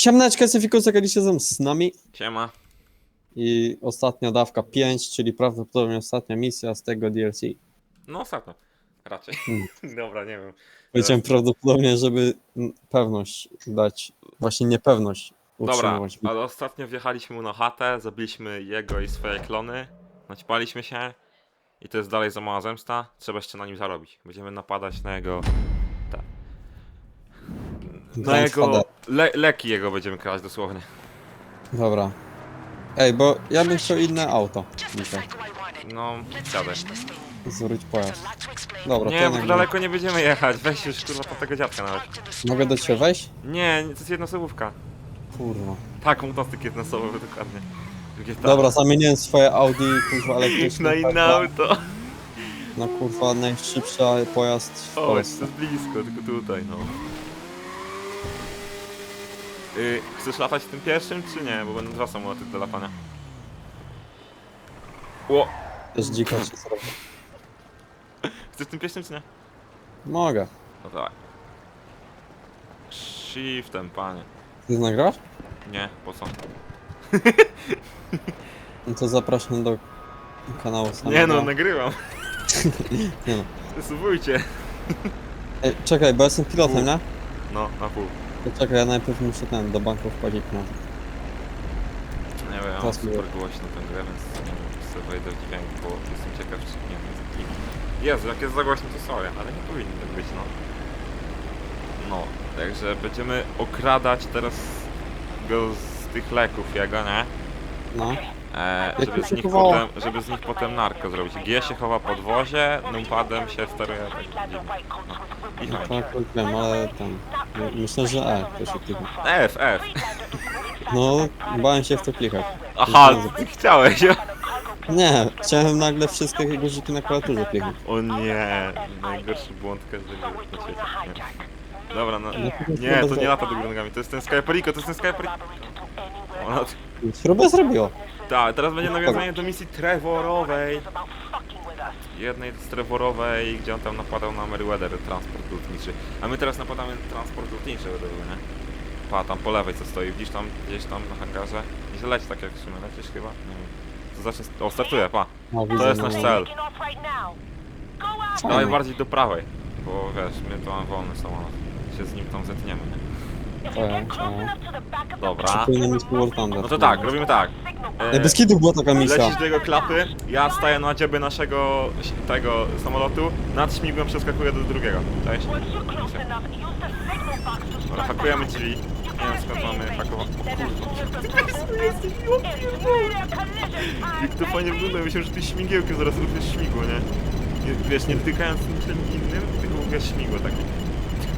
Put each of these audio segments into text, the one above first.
Siemneczkę, Syfikus, zagraliście ze z nami Siema. i ostatnia dawka 5, czyli prawdopodobnie ostatnia misja z tego DLC. No ostatnio. Raczej. Mm. Dobra, nie wiem. Powiedziałem prawdopodobnie, żeby mm, pewność dać, właśnie niepewność Dobra, utrzymywać. ale ostatnio wjechaliśmy mu na chatę, zabiliśmy jego i swoje klony, naćpaliśmy się i to jest dalej za mała zemsta, trzeba jeszcze na nim zarobić. Będziemy napadać na jego... Na jego... Le, leki jego będziemy kraść dosłownie. Dobra. Ej, bo ja bym chciał inne auto dzisiaj. No, siadaj. Zwróć pojazd. Dobra, to Nie, bo daleko nie będziemy jechać, weź już kurwa po tego dziadka nawet. Mogę do ciebie wejść? Nie, to jest jednoosobówka. Kurwa. Tak, motocykl jednoosobowy dokładnie. Tak. Dobra, zamieniłem swoje Audi, kurwa, elektryczne. Na inne tak, auto. Na kurwa najszybszy pojazd w O, Polsce. jest blisko, tylko tutaj, no. Y, chcesz latać tym pierwszym, czy nie? Bo będą dwa samoloty do latania. Ło! Też dziko się zrobi. Chcesz tym pierwszym, czy nie? Mogę. No dawaj. Shiftem, panie. Ty nagrasz? Nie, po co? No to zapraszam do kanału samego. Nie no, nagrywam. Nie no. Subujcie. Ej, czekaj, bo jestem pilotem, nie? No, na pół. Czekaj, ja najpierw muszę ten, do banku wchodzić no. Nie wiem, ja mam Teraz super mówię. głośno tę grę, więc sobie wejdę w dźwięk, bo jestem ciekaw, czy nie wiem, Jezu, jak jest za głośno, to sorry, ale nie powinno tak być, no. No, także będziemy okradać teraz go z tych leków jego, nie? No. E, żeby, z nich potem, żeby z nich potem narko zrobić. G się chowa pod wozie, numpadem się steruje tak dziwnie. No. I No akurat wiem, ale tam. my- Myślę, że E to się klika. F, F. No, bałem się w to klikać. Aha, ty chciałeś. Nie, chciałem nagle wszystkie guziki na klawiaturze kliknąć. O nie, najgorszy błąd każdego na świecie. Nie. Dobra, no. No, Nie, to nie lata do góry nogami, to jest ten Skyperiko, to jest ten Skyperiko. Ona... Śrubę zrobiło. Tak, teraz będzie nawiązanie do misji Trevorowej. Jednej z Trevorowej, gdzie on tam napadał na Meriwether, transport lotniczy. A my teraz napadamy na transport lotniczy, wydobył, nie? Pa, tam po lewej co stoi, widzisz tam, gdzieś tam na hangarze? Gdzieś leci tak jak w sumie, lecisz chyba? Nie wiem. To zacznie... O, startuje, pa. No, To jest no. nasz cel. Fajnie. Dawaj bardziej do prawej, bo wiesz, my to mamy wolny samolot. Się z nim tam zetniemy, nie? Dobra. Powinien mieć War Thunder. No to tak, robimy tak. E, Ej, bez kitu była taka misja. Lecisz do jego klapy, ja staję na dziobie naszego tego samolotu, nad śmigłem przeskakuję do drugiego. Cześć? Dobra, hakujemy drzwi. Nie wiem skąd mamy hakować. Jak to fajnie wygląda, myślę, że ty śmigiełkiem zaraz również śmigło, nie? nie? Wiesz, nie dotykając niczym innym, tylko mówię śmigło takie.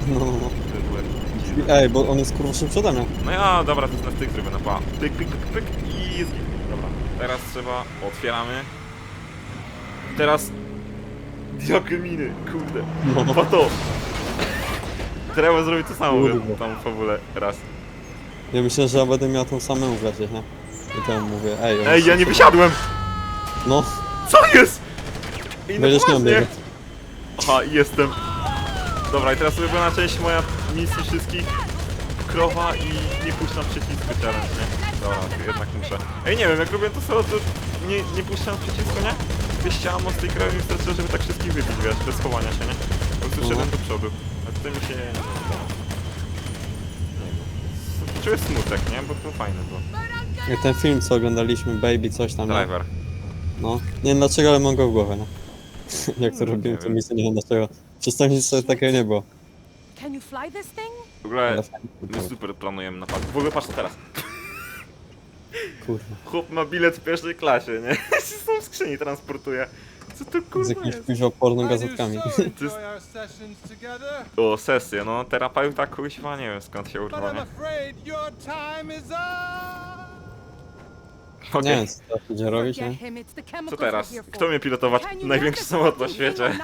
No, no, no. To dziwne. Ej, bo on jest kurwa szybszy ode mnie. No ja, dobra, to jest na styk zrobię na pa. Pyk, pyk, pyk, pyk i jest git. Dobra, teraz trzeba, otwieramy. Teraz... Jakie miny, kurde. No. Po to. Trzeba zrobić to samo, mówię, tam w fabule, raz. Ja myślę, że ja będę miał tą samą wlecieć, nie? I temu mówię, ej, on Ej, jest ja nie szybszy. wysiadłem! No, Co jest? I no będziesz miał poważnie. biegać. Aha, i jestem. Dobra, i teraz ulubiona część moja misji wszystkich. Krowa i nie puszczam przycisku challenge, nie? Dobra, to jednak muszę. Ej, nie wiem, jak robię to solo, to nie, nie puszczam przycisku, nie? Wyściałam z tej krowy i wystarczyło, żeby tak wszystkich wybić, wiesz, bez chowania się, nie? Po prostu Mhm. szedłem do przodu. A tutaj mi się... Nie wiem. Czuję smutek, nie? Bo to fajne było. Jak ten film, co oglądaliśmy, Baby, coś tam, nie? Driver. No. Nie wiem dlaczego, ale mam go w głowie, no. Jak to robiłem, wiem. to misję, nie wiem dlaczego. Przestępstw sobie takiego nie było. Can you fly this thing? W ogóle my super planujemy napad. W ogóle patrz to teraz. Kurwa. Chłop ma bilet w pierwszej klasie, nie? się są w skrzyni transportuje. Co to Z kurwa jakimiś jest? porno gazetkami. To jest- O, sesję, no terapeuta kuźwa, nie wiem skąd się urwa, nie? Okej, Nie wiem, co teraz będzie robić, nie? Forget him, it's the co teraz? Kto mnie pilotować? Can you Największy samolot na świecie. not?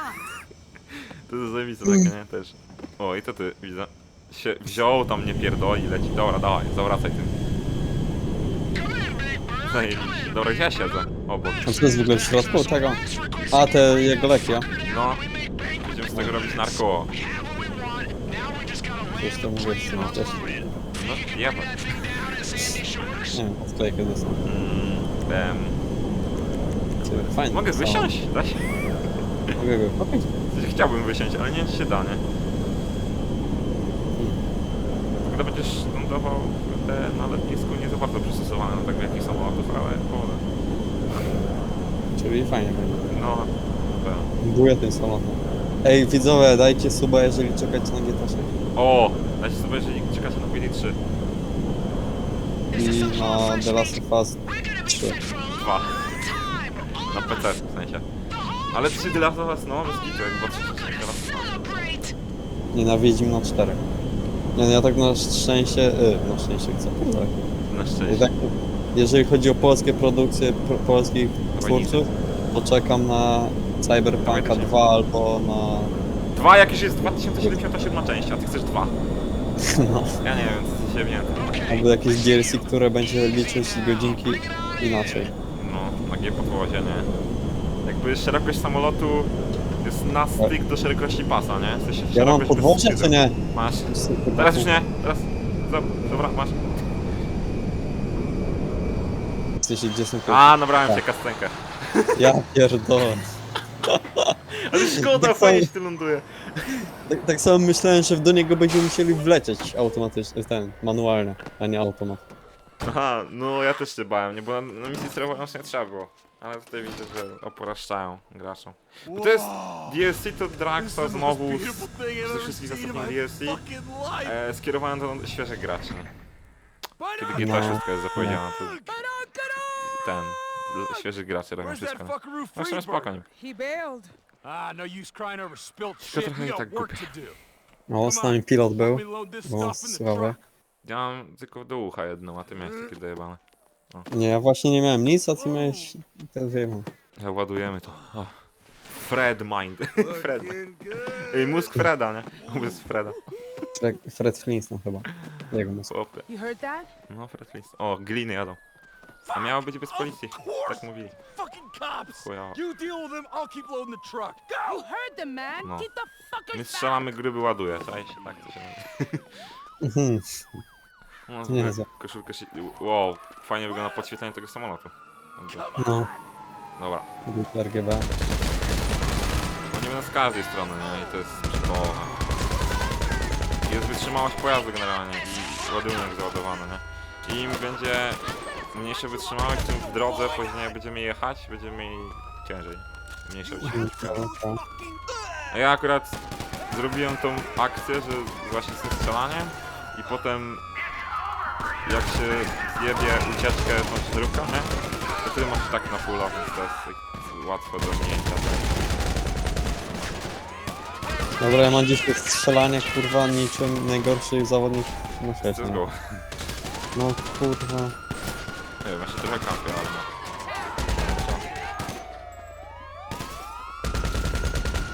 To jest zajebiste takie, nie? Też. O, i to ty, widzę. Się wziął, tam nie pierdoli, leci. Dobra, dawaj, zawracaj tym. Zajebiście. Dobra, gdzie ja siedzę? Obok. A co jest w ogóle w środku tego? A, te jego leki, ja? No. Będziemy z tego robić narko. Coś to mówię w sumie wcześniej. No, jeba. Nie wiem, odklejkę dostał. Mm, em, Fajnie. mogę wysiąść? Da się? Mogę go Chciałbym wysiąść, ale nie wiem czy się da, nie? Kiedy będziesz lądował te na lotnisku nie za bardzo przystosowane do tak wielkich samolotów, ale kurde. Czyli fajnie będzie. No, tak. Buję tym samolotem. Ej, widzowie, dajcie suba, jeżeli czekacie na GTA 6. O! Dajcie sobie, jeżeli czekacie na PD3. I na The Last of Us 3. Dwa. Na PC w sensie. Ale 3 The Last of Us, no, bez kitu, jak 2 3 The Last of Us. Nienawidzim na 4. Nie, no ja tak na szczęście, y, na szczęście chcę. Tak. Na I szczęście. tak, jeżeli chodzi o polskie produkcje pro, polskich twórców, to czekam na Cyberpunka Dawaj, 2 albo na... Dwa, jak już jest 2077 część, a ty chcesz dwa. No, Ja nie wiem, co się wiem. albo jakieś DLC, które będzie liczyć godzinki inaczej. No, na G podwozie, nie? Jakby szerokość samolotu jest na styk do szerokości pasa, nie? W sensie Ja mam szerokość podwozie czy nie? Masz. Teraz już nie, teraz. Dob- Dobra, masz. W sensie, gdzie są. A, nabrałem Tak. się kastenkę. Ja pierdolę. Ale szkoda, Tak fajnie się tu ląduje. Tak, tak samo myślałem, że do niego będziemy musieli wlecieć automatycznie, ten, manualnie, a nie automat. Aha, no ja też się bałem, nie? Bo na, na misji sterowania nie trzeba było. Ale tutaj widzę, że oporaszczają graczom. Bo to jest DLC to Draxa znowu z, ze wszystkich ostatnich DLC e, skierowane do świeżych graczy. Kiedy GTA No. 6 jest zapowiedziana, to ten, dla świeżych graczy robią wszystko. nie? No spokojnie. He bailed. Ah, no use crying over spilled Tylko shit. trochę We i got tak work głupie. to do. No, z nami pilot był, Let me load this bo stuff in the sławę. truck. Ja mam tylko do ucha jedną, a ty miałeś takie dojebane. Nie, ja właśnie nie miałem nic, a ty miałeś ten wyjechał. Ja ładujemy to. O. Fred Mind. Fred. Ej, mózg Freda, nie? Mózg Freda. Fred, Fred Flintstone chyba. Jego mózg. Chłopy. You heard that? No, Fred Flintstone. O, gliny jadą. A miało być bez policji. Tak mówili. Fucking cops! Chujowo. You deal with them, I'll keep loading the truck. You heard them, man. No. The fuckers My back. strzelamy, gruby ładuje. Czaj się, tak to się mówi. Mhm. No, Nie koszulkę się... Wow, fajnie wygląda podświetlenie tego samolotu. No, Dobra. był RGB. Będą z każdej strony, nie? I to jest przykołowe. Jest wytrzymałość pojazdu generalnie i ładunek załadowany, nie? I im będzie mniejsza wytrzymałość, tym w drodze później jak będziemy jechać, będziemy mieli ciężej. Mniejsza wytrzymałość pojazdu. A ja akurat zrobiłem tą akcję, że właśnie z tym strzelaniem i potem jak się zjebie ucieczkę tą ciężarówką, nie? To wtedy masz tak na fulla, więc to jest tak łatwo do minięcia. Dobra, ja mam dzisiaj strzelanie, kurwa, niczym najgorszy zawodnik na świecie. Let's go. No kurwa. Nie wiem, jeszcze trochę kampię, ale no.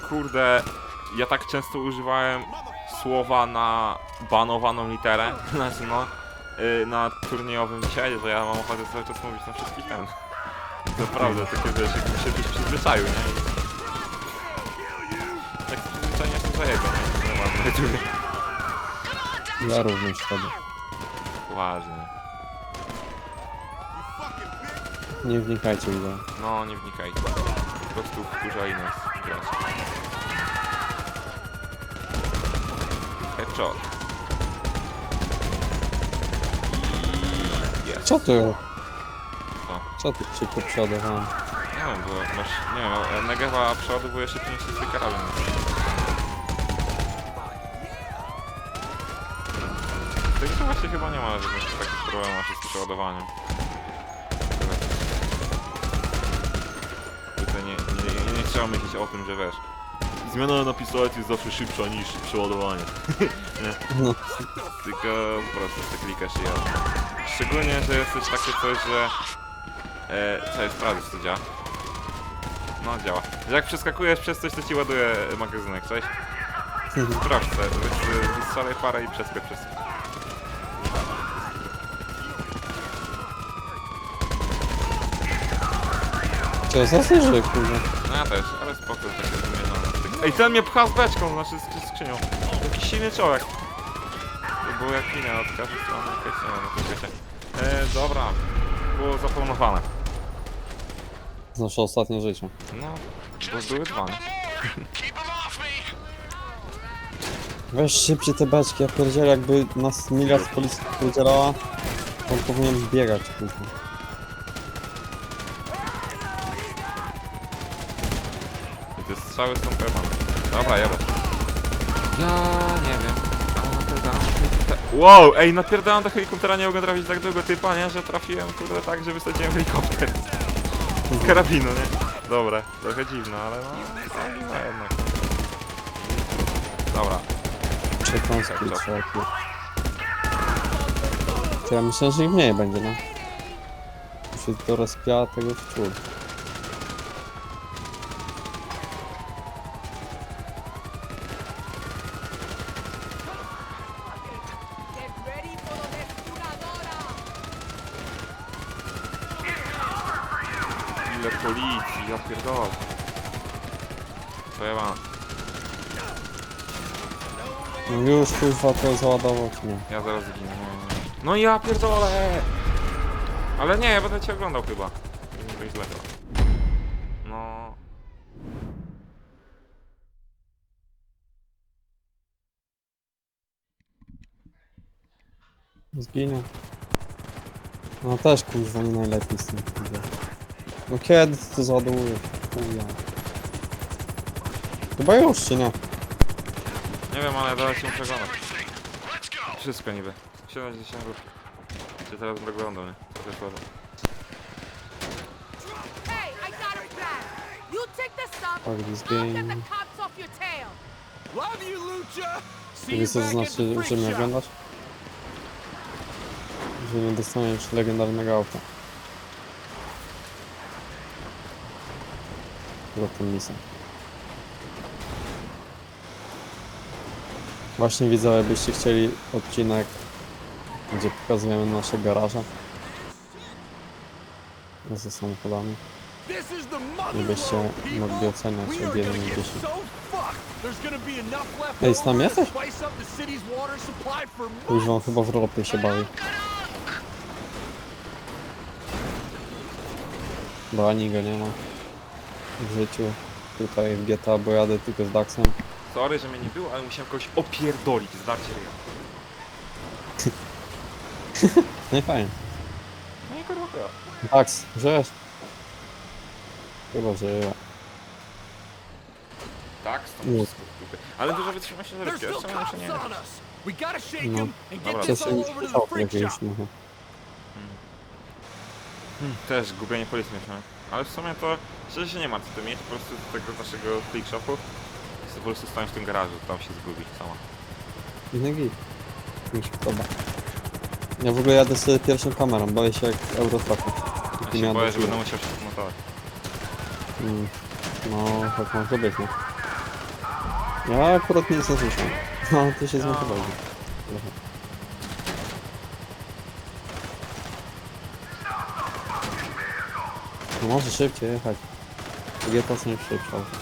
Kurde, ja tak często używałem słowa na banowaną literę, znaczy no, y, na turniejowym dzisiaj, że ja mam ochotę cały czas mówić na wszystkich ten. Naprawdę, takie wiesz, jakbym się byś przyzwyczaił, nie? I tak przyzwyczajenia są za jego, nie? Nie ma na YouTubie. Ja również wtedy. Poważnie. Nie wnikajcie w to. No, nie wnikajcie. Po prostu wkurzali nas gracze. Headshot. Jest. Co ty? Co? Co ty szybko przeładowałem? Nie wiem, bo masz... Nie wiem, Negewa przeładowuje szybciej niż zwykły karabin. Także właśnie chyba nie ma żadnych takich problemów z przeładowaniem. Tutaj nie, nie, nie, nie trzeba myśleć o tym, że wiesz... Zmiana na pistolet jest zawsze szybsza niż przeładowanie. No, Tylko po prostu sobie klikasz i jadę. Szczególnie, że jest też takie coś, że... E, co jest sprawdzić, to działa. No działa. Jak przeskakujesz przez coś, to ci ładuje magazynek, sobie, wy- wystrzelaj parę i przeskocz przez... co za że kurwa. No ja też, ale spoko, że takie zmienione. Ej, ten mnie pcha z beczką, znaczy z skrzynią. Jakiś silny człowiek. Bo jak minę od każdej strony jakieś, nie wiem, to wiecie. E, dobra, było zaplanowane. Nasze ostatnie życie. No, bo były dwa, nie? Weź szybciej te beczki, ja pierdzielę jakby nas miliard policji powiedziała, to powinien biegać, kurwa. I te strzały są pojebane. Dobra, jadę. Ja nie wiem. Ale napierdalam do helikoptera. Wow, ej, napierdalam do helikoptera, nie mogę trafić tak długo typa, nie? Że trafiłem kurde tak, że wysadziłem helikopter. Z karabinu, nie? Dobra, trochę dziwne, ale no, fajne jednak. Dobra, Przekąski Tak, trzeba tu. To ja myślę, że ich mniej będzie, no. Się to rozpia tego szczur. Kurwa to załadował, czy nie? Ja zaraz zginę. nie. No ja pierdolę! Ale nie, ja będę cię oglądał chyba. Nie będzie źle chyba. No. Zginie. No też kurwa nie najlepiej z tym kurwa. No kiedy ty to załadowujesz? Kurwa. Chyba już, czy nie? Nie wiem, ale dalej się muszę oglądać. Wszystko niby. 70 rób. Cię teraz będę oglądał, nie? To też ładne. Hey, I got a plan. You take the stuff. Fuck this I'll get the game. cops off your tail. Love you, Lucha. See you co to back at the znaczy, freak że mnie shop. oglądasz? Że nie dostaniesz legendarnego auta. Za misem. Właśnie widzę, jakbyście chcieli odcinek, gdzie pokazujemy nasze garaże. Ze samochodami. Żebyście mogli oceniać od are 1 gonna do get 10. so fucked. There's gonna be enough left Ej, to jesteś? on months. chyba w ropie się bawi. Bo ani go nie ma w życiu. Tutaj w GTA, bo jadę tylko z Daxem. Sorry, że mnie nie było, ale musiałem kogoś opierdolić, zdarcie ryja. No i fajnie. No i kurwa. Dax, żyjesz? Chyba żyje. Tak, stąd Nie. wszystko w dupie. Ale dużo wytrzyma się There's still jeszcze muszę cops nie on us. We gotta shake No. him and get Dobra. this all over to the freak shop. no. Też gubienie policji mieliśmy. Ale w sumie to szczerze się nie ma co tu mieć, po prostu do tego naszego click shopu. Po prostu stać w tym garażu, tam się zgubi sama. Inny git. Się podoba. Ja w ogóle jadę sobie pierwszą kamerą, boję się jak Eurotraku. Ja się boję, że będę musiał się zmontować. Mm. No, tak może być, no. Ja akurat nie słyszę. No, ty się No. No może szybciej jechać. GTA są już szybsze.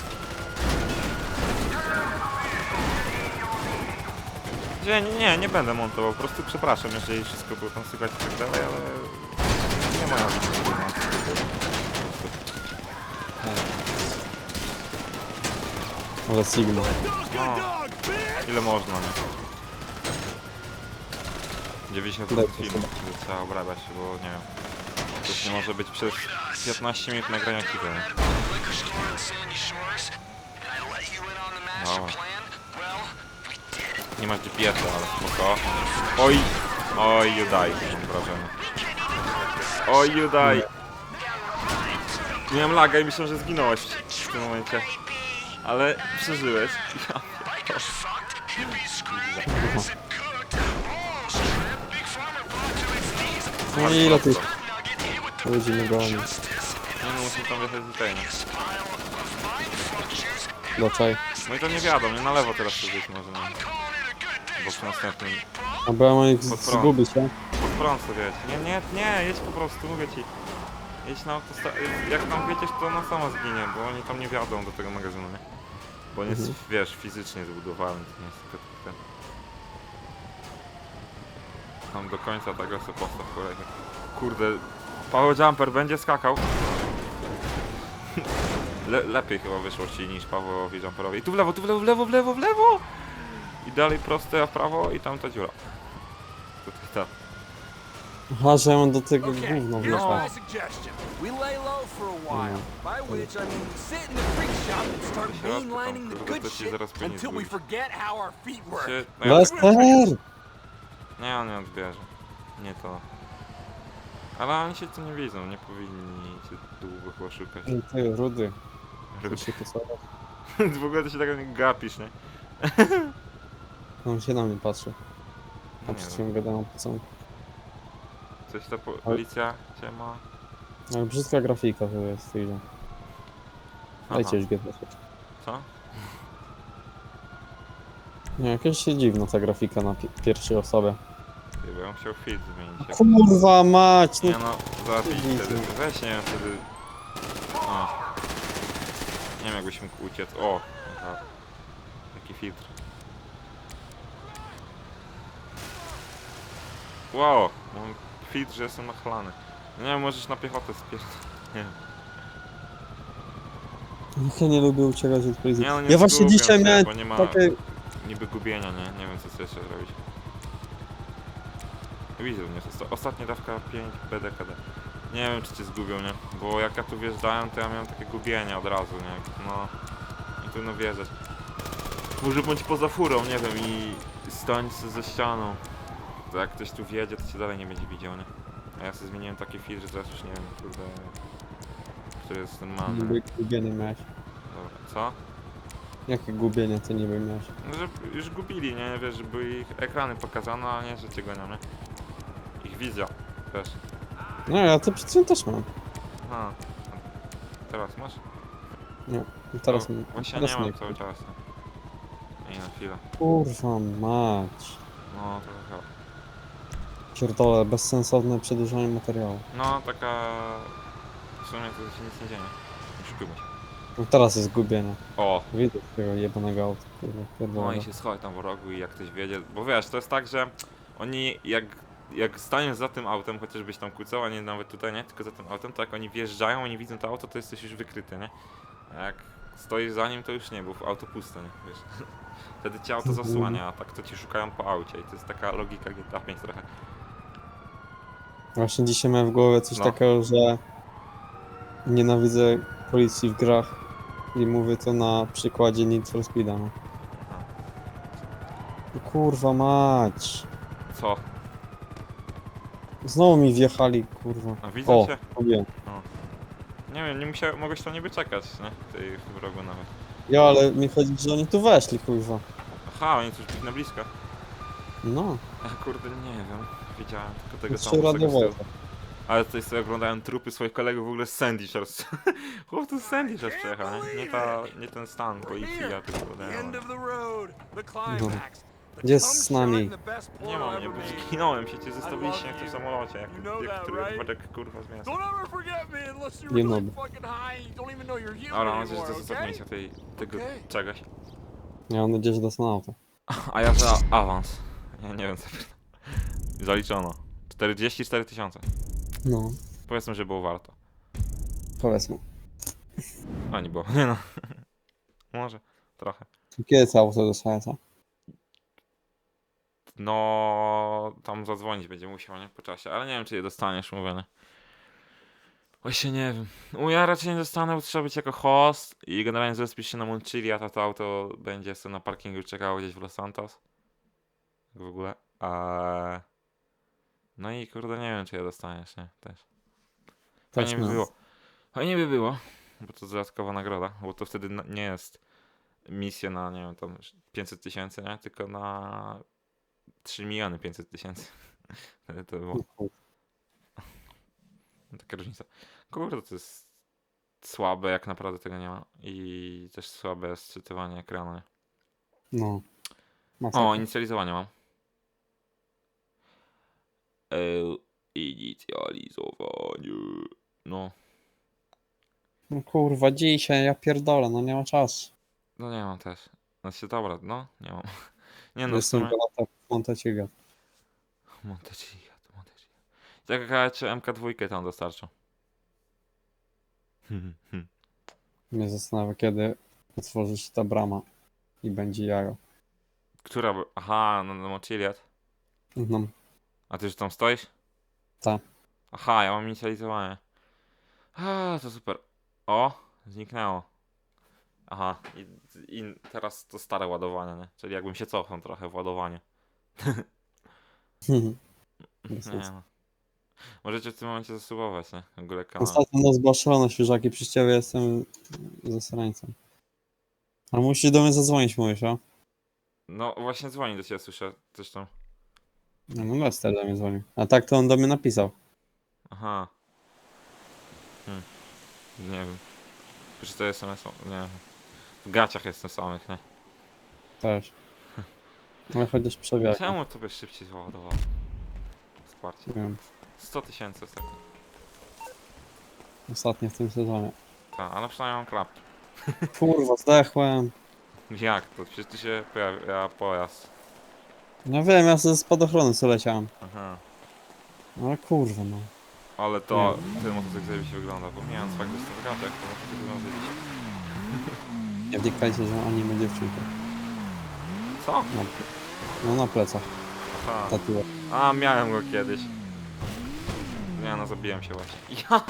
Nie, nie, nie, będę montował, po prostu przepraszam, jeżeli wszystko było tam słychać i tak dalej, ale nie ma Ale Sigma. No. Ile można, nie? 90 Dobrze, filmów, chyba. które trzeba obrabiać, bo nie wiem. To już nie może być przez 15 minut nagrania kilka, nie? Nie masz GPS-a, ale spoko. Oj! Oj, you die, wrażenie. Oj, you die! Miałem laga i myślałem, że zginąłeś w tym momencie. Ale przeżyłeś. Ja No i ile tych ludzi mnie goni. Nie no, musimy tam wjechać do tej? Dlaczego? No i to nie wiadomo, nie na lewo teraz to być może, nie? Bo przy następnym... A bo ja mam ich Pod prąd. zgubić, nie? Pod prąd sobie jedź. Nie, nie, nie, jedź po prostu, mówię ci. Jedź na autostradę. Jak tam wiedziesz, to ona sama zginie, bo oni tam nie wjadą do tego magazynu, nie? Bo on jest, Mhm. wiesz, fizycznie zbudowany, to nie jest tylko ten... Tam do końca tego sobie postaw kolejny. Kurde, Paweł Jumper będzie skakał. Le lepiej chyba wyszło ci niż Pawłowi Jumperowi. Tu w lewo, tu w lewo, w lewo, w lewo, w lewo! I dalej proste, a w prawo i tam ta dziura. Tutaj ta. Aha, że on do tego Okay, gówno here's wjechał. my suggestion. We lay low for a while. By which I mean sit in the freak shop and start Środku tam, mainlining the kurde, good to ci shit zaraz pieniądz until we zgubisz. forget how our feet work. Się, no ja Lester! nie, on nie odbierze. Nie to. Ale oni się tu nie widzą, nie powinni cię długo chyba szukać. Ej, Ty, rudy. Się posadować? w ogóle to się tak nie gapisz, nie? On się na mnie patrzy. No A nie przed wiem. chwilą gadałem po co. Coś ta po- policja cię ma. Ale brzydka grafika to jest, idzie. Dajcie już GTA. Co? Nie, jakaś się dziwna ta grafika na pi pierwszej osobie. Ja bym chciał fit zmienić. Jak... Kurwa mać, no Nie no, zabić Widzę. wtedy. Weź nie wiem wtedy. O. Nie wiem jakbyś mógł uciec. O! Aha. Taki filtr. Wow! Mam filtr, że jestem nachlany. Nie wiem, możesz na piechotę spierdolić. Nie wiem. Ja nie lubię uciekać od policji. Nie, no nie ja właśnie dzisiaj się, miałem bo nie ma- takie... Niby gubienia, nie? Nie wiem co chcesz jeszcze zrobić. Widzę mnie, to ostatnia dawka 5 BDKD. Nie wiem czy cię zgubią, nie? Bo jak ja tu wjeżdżałem, to ja miałem takie gubienie od razu, nie? No... I tu no wjeżdżać. Może bądź poza furą, nie wiem, i stań ze ścianą. To jak ktoś tu wjedzie, to cię dalej nie będzie widział, nie? A ja sobie zmieniłem taki filtr, że teraz już nie wiem, kurde... Który jest normalny. Niby gubienie miałeś. Dobra, co? Jakie gubienie ty niby miałeś? No, że już gubili, nie? Wiesz, żeby ich ekrany pokazano, a nie, że cię gonią, nie? Ich wizja, wiesz. No ja to przed chwilą też mam. A. Teraz masz? I Teraz, No, mi- Właśnie teraz nie nie. mam cały czas. Nie na chwilę. Kurwa mać. No, trochę. Pierdolę, bezsensowne przedłużanie materiału. No, taka... W sumie to się nic nie dzieje. Szukujmy się. No teraz jest gubienie. O! Widzę tego jebanego auta, kurwa, No i się schowaj tam w rogu i jak ktoś wiedzie... Bo wiesz, to jest tak, że oni jak... Jak staniesz za tym autem, chociażbyś tam kłócał, a nie nawet tutaj, nie? Tylko za tym autem, to jak oni wjeżdżają, oni widzą to auto, to jesteś już wykryty, nie? A jak stoisz za nim, to już nie, bo auto puste, nie? Wiesz? Wtedy cię auto zasłania, a tak to ci szukają po aucie i to jest taka logika GTA 5 trochę. Właśnie dzisiaj miałem w głowie coś No. takiego, że nienawidzę policji w grach i mówię to na przykładzie Need for Speed'a. No. No Kurwa mać. Co? Znowu mi wjechali, kurwa. A widzę O, cię? mówiłem. Nie wiem, nie musiał, mogłeś tam niby czekać, nie? Tej w rogu nawet. Ja, ale mi chodzi, że oni tu weszli, kurwa. Aha, oni tu już na blisko. No, A kurde, nie wiem. Widziałem tylko tego trzy tam z tyłu. Ale tutaj sobie oglądałem trupy swoich kolegów w ogóle z Sandy Shores. Chłop tu z Sandy Shores przejechał, nie? Nie, ta, nie ten stan policji, ja tylko. The Gdzie jest z nami? Nie mam mnie, ever bo zginąłem się, cię zostawiliście jak love w you. samolocie, jak, jak który wypadek kurwa z miasta. Nie here Dobra, mam nadzieję, że to okay? ostatnie tej, tego czegoś. Ja mam nadzieję, że dostanę auto. A ja za awans. Ja nie wiem co. Zaliczono. 44 tysiące. No, Powiedzmy, że było warto. powiedzmy. A nie było. Nie no. Może. Trochę. Kiedy to auto dostałem, co? No, tam zadzwonić będzie musiał, nie? Po czasie. Ale nie wiem, czy je dostaniesz, mówię, nie? Właśnie nie wiem. U ja raczej nie dostanę, bo trzeba być jako host i generalnie zespisz się na Monchili, a to, to auto będzie sobie na parkingu czekało gdzieś w Los Santos. W ogóle. A... No i kurde, nie wiem, czy je dostaniesz, nie? Też. Fajnie by było. Fajnie by było, bo to dodatkowa nagroda, bo to wtedy nie jest misja na, nie wiem, tam 500 tysięcy, nie? Tylko na 3 miliony 500 tysięcy. Wtedy to było taka różnica. Kurde, to jest słabe, jak naprawdę tego nie ma. I też słabe sczytywanie ekranu. nie? No. Masakra. O, inicjalizowanie mam. E, inicjalizowanie. No, No kurwa, dzisiaj, ja pierdolę, no nie ma czasu. no nie mam też. Znaczy, dobra, no, nie mam. Nie no, w Jestem do lata w Monteciga. Montegia, to Montegia. Tak czy MK2 tam dostarczą. Mnie zastanawia, kiedy otworzy się ta brama i będzie jaro. Która by... Aha, no, no Mochiliad. No, A ty już tam stoisz? Tak. Aha, ja mam inicjalizowanie. A, to super. O, zniknęło. Aha, i, i teraz to stare ładowanie, nie? Czyli jakbym się cofnął trochę w ładowaniu. Bez Nie no. Możecie w tym momencie zasubować, nie? W ogóle kanał. Ostatnio no zbaszone świeżaki przy ciebie jestem zasrańcem. Ale musisz do mnie zadzwonić, mówisz, o? No właśnie dzwoni do ciebie, słyszę coś tam. No, no Lester do mnie dzwonił. A tak to on do mnie napisał. Aha. Hmm. Nie wiem. Przeczytaj SMS, nie wiem. W gaciach jestem samych, nie? Też. Ale chociaż przewiak. Czemu to byś szybciej załadował? Wsparcie. Nie wiem. 100 tysięcy ostatnio. Ostatnio w tym sezonie. Tak, ale przynajmniej mam klap. Kurwa, zdechłem. Jak to? Przecież tu się pojawia pojazd. No wiem, ja ze spadochronu co leciałem. Aha. Ale kurwa, no. Ale to ten motocykl zajebiście wygląda. Pomijając fakt, że jestem w gaciach, to motocykl wygląda zajebiście. Nie wnikajcie, że ani ma dziewczynkę. Co? No, no na plecach. Aha. Tatuę. A, miałem go kiedyś. Nie no, zabiłem się właśnie. Ja!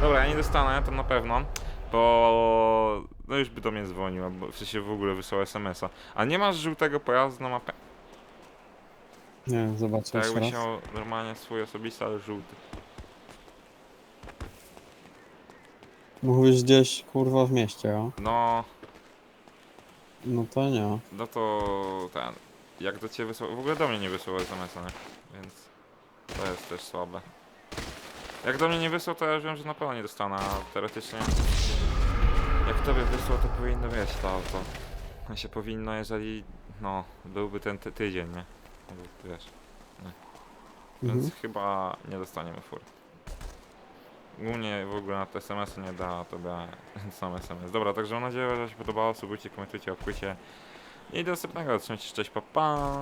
Dobra, ja nie dostanę, to na pewno, bo... No już by do mnie dzwonił, albo w sensie w ogóle wysłał SMS-a. A nie masz żółtego pojazdu na mapę? Nie zobaczę Tak jeszcze raz. miał normalnie swój osobisty, ale żółty. Mówisz gdzieś, kurwa, w mieście, o? No, No to nie. no to ten... Jak do ciebie wysłał... W ogóle do mnie nie wysłał SMS-a, nie? Więc... To jest też słabe. Jak do mnie nie wysłał, to ja już wiem, że na pewno nie dostanę, a teoretycznie... Tobie wysłał, to powinno wiesz to auto. No się powinno, jeżeli... No, byłby ten ty tydzień, nie? Jakby, Wiesz. Więc Mhm. chyba nie dostaniemy fur. Głównie w ogóle na te SMS-y nie da, to da sam SMS. Dobra, także mam nadzieję, że się podobało. Subujcie, komentujcie, łapkujcie. I do następnego. Trzymajcie się, cześć, pa pa!